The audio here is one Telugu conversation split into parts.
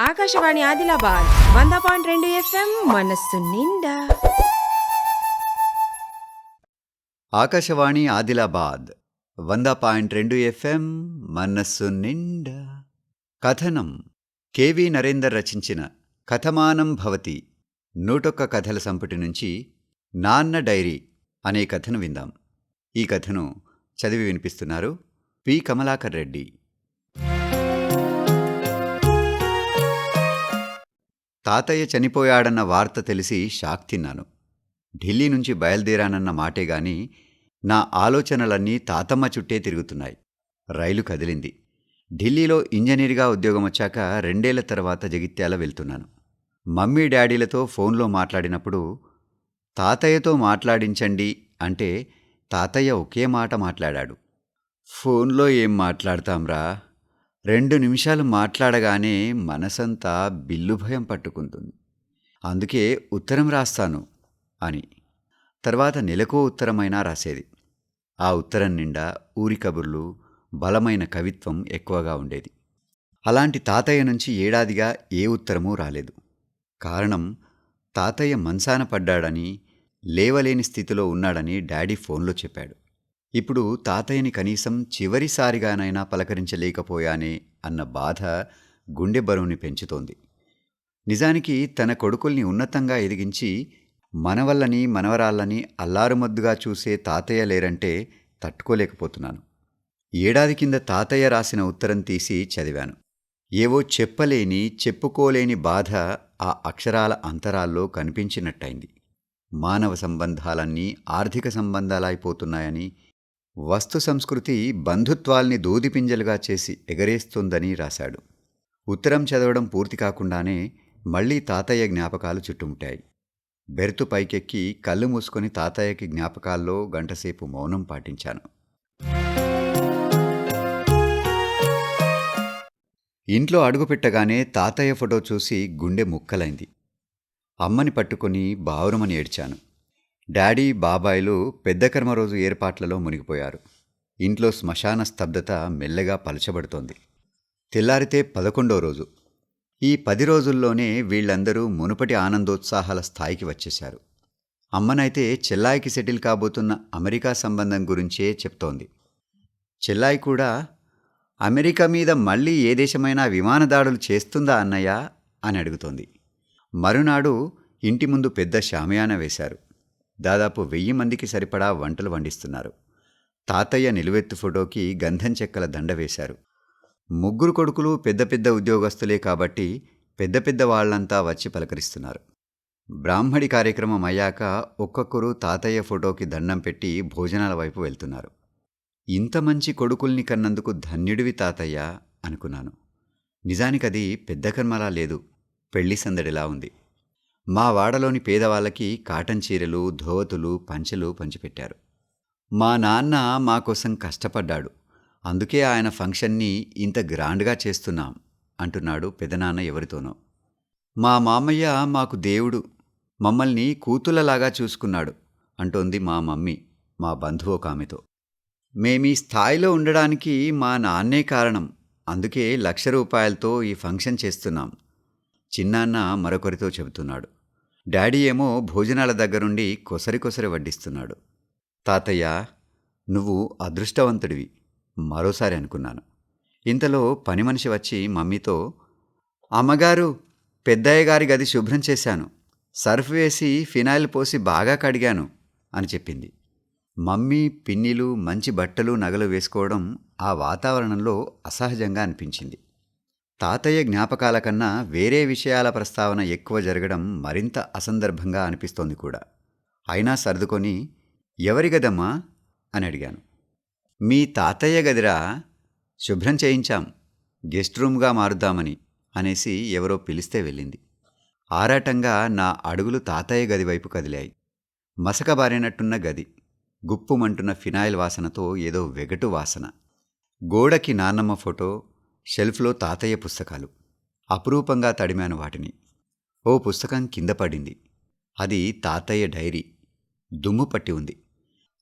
ఆకాశవాణి ఆదిలాబాద్ వంద పాయింట్ రెండు ఎఫ్ఎం మనస్సు నిండా. ఆకాశవాణి ఆదిలాబాద్ వంద పాయింట్ రెండు ఎఫ్ఎం మనస్సు నిండా. కథనం కెవి నరేందర్ రచించిన కథమానం భవతి. నూటొక్క కథల సంపుటి నుంచి నాన్న డైరీ అనే కథను విందాం. ఈ కథను చదివి వినిపిస్తున్నారు పి. కమలాకర్ రెడ్డి. తాతయ్య చనిపోయాడన్న వార్త తెలిసి షాక్ తిన్నాను. ఢిల్లీ నుంచి బయలుదేరానన్న మాటే గాని నా ఆలోచనలన్నీ తాతమ్మ చుట్టే తిరుగుతున్నాయి. రైలు కదిలింది. ఢిల్లీలో ఇంజనీర్గా ఉద్యోగం వచ్చాక రెండేళ్ళ తర్వాత జగిత్యాల వెళ్తున్నాను. మమ్మీ డాడీలతో ఫోన్లో మాట్లాడినప్పుడు తాతయ్యతో మాట్లాడించండి అంటే తాతయ్య ఒకే మాట మాట్లాడాడు. ఫోన్లో ఏం మాట్లాడతాంరా? రెండు నిమిషాలు మాట్లాడగానే మనసంతా బిల్లు భయం పట్టుకుంటుంది. అందుకే ఉత్తరం రాస్తాను అని. తర్వాత నెలకో ఉత్తరమైనా రాసేది. ఆ ఉత్తరం నిండా ఊరి కబుర్లు బలమైన కవిత్వం ఎక్కువగా ఉండేది. అలాంటి తాతయ్య నుంచి ఏడాదిగా ఏ ఉత్తరమూ రాలేదు. కారణం తాతయ్య మంచాన పడ్డాడని లేవలేని స్థితిలో ఉన్నాడని డాడీ ఫోన్లో చెప్పాడు. ఇప్పుడు తాతయ్యని కనీసం చివరిసారిగానైనా పలకరించలేకపోయానే అన్న బాధ గుండె బరువుని పెంచుతోంది. నిజానికి తన కొడుకుల్ని ఉన్నతంగా ఎదిగించి మనవల్లని మనవరాళ్ళని అల్లారుమద్దుగా చూసే తాతయ్య లేరంటే తట్టుకోలేకపోతున్నాను. ఏడాది కింద తాతయ్య రాసిన ఉత్తరం తీసి చదివాను. ఏవో చెప్పలేని చెప్పుకోలేని బాధ ఆ అక్షరాల అంతరాల్లో కనిపించినట్టయింది. మానవ సంబంధాలన్నీ ఆర్థిక సంబంధాలైపోతున్నాయని వస్తు సంస్కృతి బంధుత్వాల్ని దూదిపింజలుగా చేసి ఎగరేస్తుందని రాశాడు. ఉత్తరం చదవడం పూర్తి కాకుండానే మళ్ళీ తాతయ్య జ్ఞాపకాలు చుట్టుముట్టాయి. బెర్తు పైకెక్కి కళ్ళు మూసుకొని తాతయ్యకి జ్ఞాపకాల్లో గంటసేపు మౌనం పాటించాను. ఇంట్లో అడుగుపెట్టగానే తాతయ్య ఫోటో చూసి గుండె ముక్కలైంది. అమ్మని పట్టుకొని బావురమని ఏడ్చాను. డాడీ బాబాయిలు పెద్ద కర్మ రోజు ఏర్పాట్లలో మునిగిపోయారు. ఇంట్లో శ్మశాన స్తబ్దత మెల్లగా పలచబడుతోంది. తెల్లారితే పదకొండో రోజు. ఈ పది రోజుల్లోనే వీళ్ళందరూ మునుపటి ఆనందోత్సాహాల స్థాయికి వచ్చేశారు. అమ్మనైతే చెల్లాయికి సెటిల్ కాబోతున్న అమెరికా సంబంధం గురించే చెప్తోంది. చెల్లాయి కూడా అమెరికా మీద మళ్ళీ ఏ దేశమైనా విమానదాడులు చేస్తుందా అన్నయ్య? అని అడుగుతోంది. మరునాడు ఇంటి ముందు పెద్ద షామియానా వేశారు. దాదాపు వెయ్యి మందికి సరిపడా వంటలు వండిస్తున్నారు. తాతయ్య నిలువెత్తు ఫోటోకి గంధం చెక్కల దండ వేశారు. ముగ్గురు కొడుకులు పెద్ద పెద్ద ఉద్యోగస్తులే కాబట్టి పెద్ద పెద్ద వాళ్ళంతా వచ్చి పలకరిస్తున్నారు. బ్రాహ్మడి కార్యక్రమం అయ్యాక ఒక్కొక్కరు తాతయ్య ఫోటోకి దండం పెట్టి భోజనాల వైపు వెళ్తున్నారు. ఇంత మంచి కొడుకుల్ని కన్నందుకు ధన్యుడివి తాతయ్య అనుకున్నాను. నిజానికది పెద్ద కర్మలా లేదు. పెళ్ళి సందడిలా ఉంది. మా వాడలోని పేదవాళ్ళకి కాటన్ చీరలు ధోవతులు పంచెలు పంచిపెట్టారు. మా నాన్న మా కోసం కష్టపడ్డాడు. అందుకే ఆయన ఫంక్షన్ని ఇంత గ్రాండ్గా చేస్తున్నాం అంటున్నాడు పెదనాన్న ఎవరితోనో. మా మామయ్య మాకు దేవుడు మమ్మల్ని కూతులలాగా చూసుకున్నాడు అంటోంది మా మమ్మీ మా బంధువు ఒక ఆమెతో. మేమీ స్థాయిలో ఉండడానికి మా నాన్నే కారణం అందుకే లక్ష రూపాయలతో ఈ ఫంక్షన్ చేస్తున్నాం. చిన్నాన్న మరొకరితో చెబుతున్నాడు. డాడీ ఏమో భోజనాల దగ్గరుండి కొసరి కొసరి వడ్డిస్తున్నాడు. తాతయ్య నువ్వు అదృష్టవంతుడివి మరోసారి అనుకున్నాను. ఇంతలో పని మనిషి వచ్చి మమ్మీతో అమ్మగారు పెద్దయ్య గారి గది శుభ్రం చేశాను. సర్ఫ్ వేసి ఫినాయిల్ పోసి బాగా కడిగాను అని చెప్పింది. మమ్మీ పిన్నిలు మంచి బట్టలు నగలు వేసుకోవడం ఆ వాతావరణంలో అసహజంగా అనిపించింది. తాతయ్య జ్ఞాపకాల కన్నా వేరే విషయాల ప్రస్తావన ఎక్కువ జరగడం మరింత అసందర్భంగా అనిపిస్తోంది కూడా. అయినా సర్దుకొని ఎవరి గదమ్మా? అని అడిగాను. మీ తాతయ్య గదిరా? శుభ్రం చేయించాం. గెస్ట్ రూమ్గా మారుద్దామని అనేసి ఎవరో పిలిస్తే వెళ్ళింది. ఆరాటంగా నా అడుగులు తాతయ్య గది వైపు కదిలాయి. మసకబారినట్టున్న గది గుప్పుమంటున్న ఫినాయిల్ వాసనతో ఏదో వెగటు వాసన. గోడకి నాన్నమ్మ ఫోటో షెల్ఫ్లో తాతయ్య పుస్తకాలు. అపురూపంగా తడిమాను వాటిని. ఓ పుస్తకం కింద పడింది. అది తాతయ్య డైరీ. దుమ్ము పట్టి ఉంది.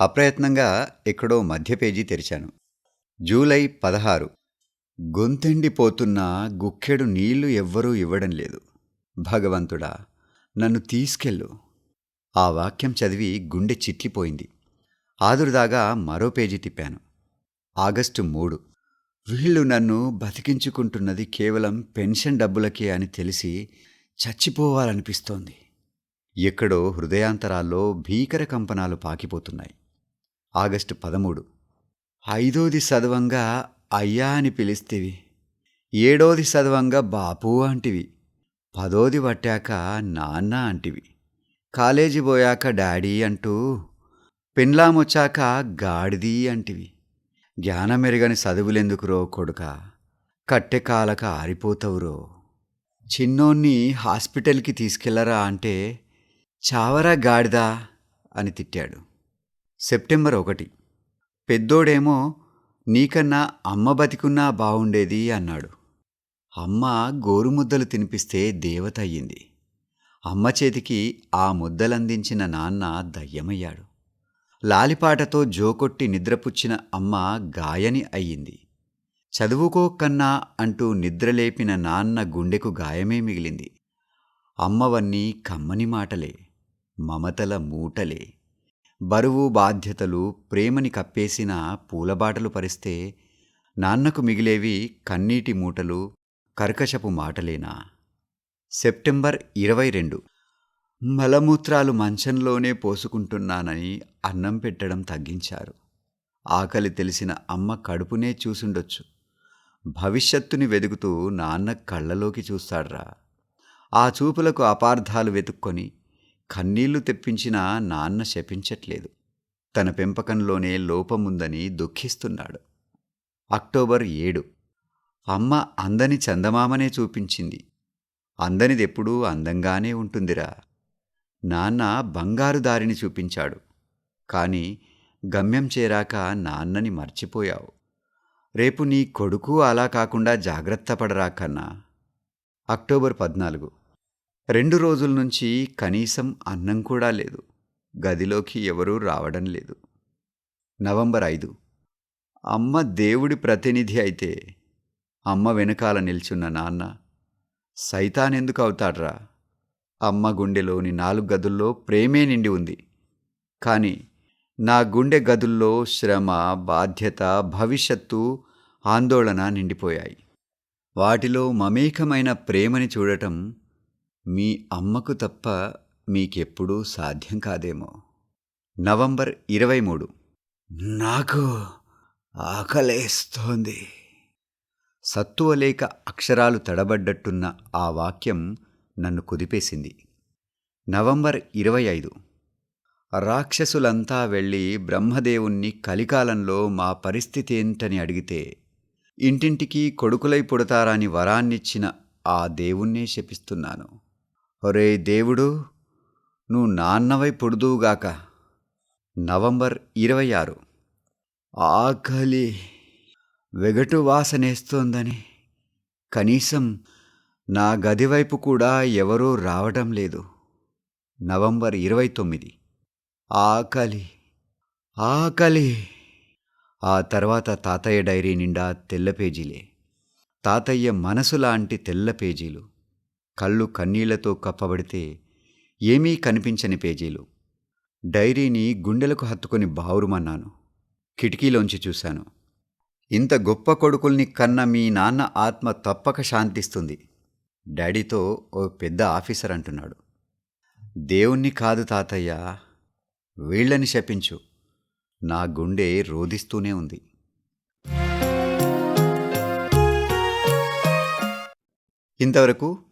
అప్రయత్నంగా ఎక్కడో మధ్య పేజీ తెరిచాను. జూలై పదహారు. గొంతెండిపోతున్న గుక్కెడు నీళ్ళు ఎవ్వరూ ఇవ్వడం లేదు. భగవంతుడా నన్ను తీసుకెళ్ళు. ఆ వాక్యం చదివి గుండె చిట్లిపోయింది. ఆదురుదాగా మరో పేజీ తిప్పాను. ఆగస్టు మూడు. వీళ్ళు నన్ను బతికించుకుంటున్నది కేవలం పెన్షన్ డబ్బులకే అని తెలిసి చచ్చిపోవాలనిపిస్తోంది. ఎక్కడో హృదయాంతరాల్లో భీకర కంపనాలు పాకిపోతున్నాయి. ఆగస్టు పదమూడు. ఐదోది సదవంగా అయ్యా అని పిలిస్తేవి. ఏడోది సదవంగా బాపు అంటివి. పదోది పట్టాక నాన్న అంటివి. కాలేజీ పోయాక డాడీ అంటూ పెన్లామొచ్చాక గాడిది అంటివి. జ్ఞానమెరుగని చదువులెందుకురో కొడుక? కట్టెకాలక ఆరిపోతావురో? చిన్నోన్ని హాస్పిటల్కి తీసుకెళ్ళరా అంటే చావరా గాడిదా? అని తిట్టాడు. సెప్టెంబర్ ఒకటి. పెద్దోడేమో నీకన్నా అమ్మ బతికున్నా బావుండేది అన్నాడు. అమ్మ గోరుముద్దలు తినిపిస్తే దేవత అయ్యింది. అమ్మ చేతికి ఆ ముద్దలందించిన నాన్న దయ్యమయ్యాడు. లాలిపాటతో జోకొట్టి నిద్రపుచ్చిన అమ్మ గాయని అయ్యింది. చదువుకో కన్నా అంటూ నిద్రలేపిన నాన్న గుండెకు గాయమే మిగిలింది. అమ్మవన్నీ కమ్మని మాటలే మమతల మూటలే. బరువు బాధ్యతలు ప్రేమని కప్పేసిన పూలబాటలు పరిస్తే నాన్నకు మిగిలేవి కన్నీటి మూటలు కర్కశపు మాటలేనా? సెప్టెంబర్ ఇరవై రెండు. మలమూత్రాలు మంచంలోనే పోసుకుంటున్నానని అన్నం పెట్టడం తగ్గించారు. ఆకలి తెలిసిన అమ్మ కడుపునే చూసుండొచ్చు. భవిష్యత్తుని వెదుకుతూ నాన్న కళ్ళలోకి చూస్తాడ్రా. ఆ చూపులకు అపార్థాలు వెతుక్కొని కన్నీళ్ళు తెప్పించినా నాన్న శపించట్లేదు. తన పెంపకంలోనే లోపముందని దుఃఖిస్తున్నాడు. అక్టోబర్ ఏడు. అమ్మ అందని చందమామనే చూపించింది. అందనిదెప్పుడూ అందంగానే ఉంటుందిరా. నాన్న బంగారు దారిని చూపించాడు. కానీ గమ్యం చేరాక నాన్నని మర్చిపోయావు. రేపు నీ కొడుకు అలా కాకుండా జాగ్రత్త పడరా కన్నా. అక్టోబర్ పద్నాలుగు. రెండు రోజుల నుంచి కనీసం అన్నం కూడా లేదు. గదిలోకి ఎవరూ రావడం లేదు. నవంబర్ ఐదు. అమ్మ దేవుడి ప్రతినిధి అయితే అమ్మ వెనకాల నిల్చున్న నాన్న సైతానెందుకు అవుతాడ్రా? అమ్మ గుండెలోని నాలుగు గదుల్లో ప్రేమే నిండి ఉంది. కానీ నా గుండె గదుల్లో శ్రమ బాధ్యత భవిష్యత్తు ఆందోళన నిండిపోయాయి. వాటిలో మమేకమైన ప్రేమని చూడటం మీ అమ్మకు తప్ప మీకెప్పుడూ సాధ్యం కాదేమో. నవంబర్ ఇరవై మూడు. నాకు ఆకలేస్తోంది. సత్తువ లేక అక్షరాలు తడబడ్డట్టున్న ఆ వాక్యం నన్ను కుదిపేసింది. నవంబర్ ఇరవై ఐదు. రాక్షసులంతా వెళ్ళి బ్రహ్మదేవుణ్ణి కలికాలంలో మా పరిస్థితి ఏంటని అడిగితే ఇంటింటికి కొడుకులై పుడతారని వరాన్నిచ్చిన ఆ దేవుణ్ణే శపిస్తున్నాను. ఒరే దేవుడు నువ్వు నాన్నవై పొడుదువుగాక నవంబర్ ఇరవై ఆరు ఆకలి వెగటు వాసనేస్తోందని. కనీసం నా గదివైపు కూడా ఎవరూ రావటం లేదు. నవంబర్ ఇరవై తొమ్మిది. ఆకలి ఆకలి. ఆ తర్వాత తాతయ్య డైరీ నిండా తెల్ల పేజీలే. తాతయ్య మనసులాంటి తెల్ల పేజీలు. కళ్ళు కన్నీళ్ళతో కప్పబడితే ఏమీ కనిపించని పేజీలు. డైరీని గుండెలకు హత్తుకొని బావురుమన్నాను. కిటికీలోంచి చూశాను. ఇంత గొప్ప కొడుకుల్ని కన్న మీ నాన్న ఆత్మ తప్పక శాంతిస్తుంది. డాడీతో ఓ పెద్ద ఆఫీసర్ అంటున్నాడు. దేవుణ్ణి కాదు తాతయ్య. వీళ్ళని శపించు. నా గుండె రోదిస్తూనే ఉంది. ఇంతవరకు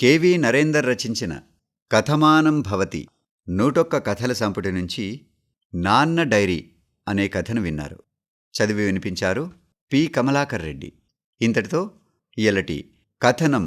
కెవి నరేందర్ రచించిన కథమానం భవతి నూటొక్క కథల సంపుటి నుంచి నాన్న డైరీ అనే కథను విన్నారు. చదివి వినిపించారు పి. కమలాకర్ రెడ్డి. ఇంతటితో ఇయలటి కథనం